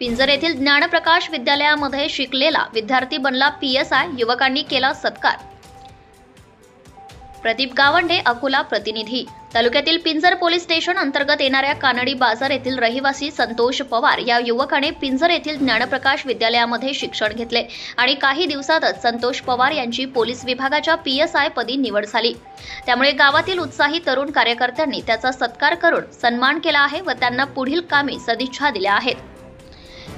पिंजर येथील ज्ञानप्रकाश विद्यालयामध्ये शिकलेला विद्यार्थी बनला पी एस आय युवकांनी केला सत्कार. प्रदीप गावंडे अकोला प्रतिनिधी. तालुक्यातील पिंजर पोलीस स्टेशन अंतर्गत येणाऱ्या कानडी बाजार येथील रहिवासी संतोष पवार या युवकाने पिंजर येथील ज्ञानप्रकाश विद्यालयामध्ये शिक्षण घेतले आणि काही दिवसातच संतोष पवार यांची पोलीस विभागाच्या पी एस आय पदी निवड झाली. त्यामुळे गावातील उत्साही तरुण कार्यकर्त्यांनी त्याचा सत्कार करून सन्मान केला आहे व त्यांना पुढील कामी सदिच्छा दिल्या आहेत.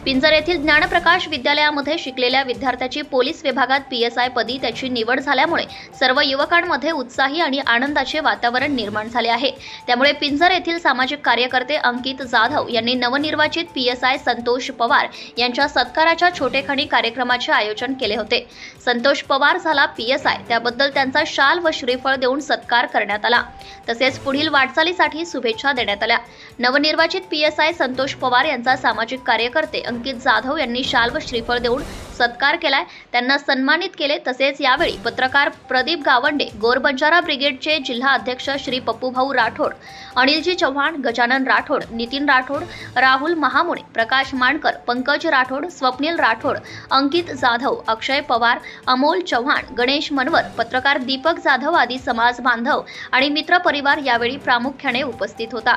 पिंजर येथील ज्ञानप्रकाश विद्यालयामध्ये शिकलेल्या विद्यार्थ्याची पोलीस विभागात पी एस आय पदी त्याची निवड झाल्यामुळे सर्व युवकांमध्ये उत्साही आणि आनंदाचे वातावरण निर्माण झाले आहे. त्यामुळे पिंजर येथील सामाजिक कार्यकर्ते अंकित जाधव यांनी नवनिर्वाचित P S I Santosh Pawar यांच्या सत्काराच्या छोटेखणी कार्यक्रमाचे आयोजन केले होते. संतोष पवार झाला पी एस आय त्याबद्दल त्यांचा शाल व श्रीफळ देऊन सत्कार करण्यात आला. तसेच पुढील वाटचालीसाठी शुभेच्छा देण्यात आल्या. नवनिर्वाचित P S I Santosh Pawar यांचा सामाजिक कार्यकर्ते अंकित जाधव यांनी शाल व श्रीफळ देऊन सत्कार केलाय. त्यांना सन्मानित केले. तसेच यावेळी पत्रकार प्रदीप गावंडे गोरबंजारा ब्रिगेडचे जिल्हा अध्यक्ष श्री पप्पूभाऊ राठोड अनिलजी चव्हाण गजानन राठोड नितीन राठोड राहुल महामुळे प्रकाश माणकर पंकज राठोड स्वप्नील राठोड अंकित जाधव अक्षय पवार अमोल चव्हाण गणेश मनवर पत्रकार दीपक जाधव आदी समाज बांधव आणि मित्र परिवार यावेळी प्रामुख्याने उपस्थित होता.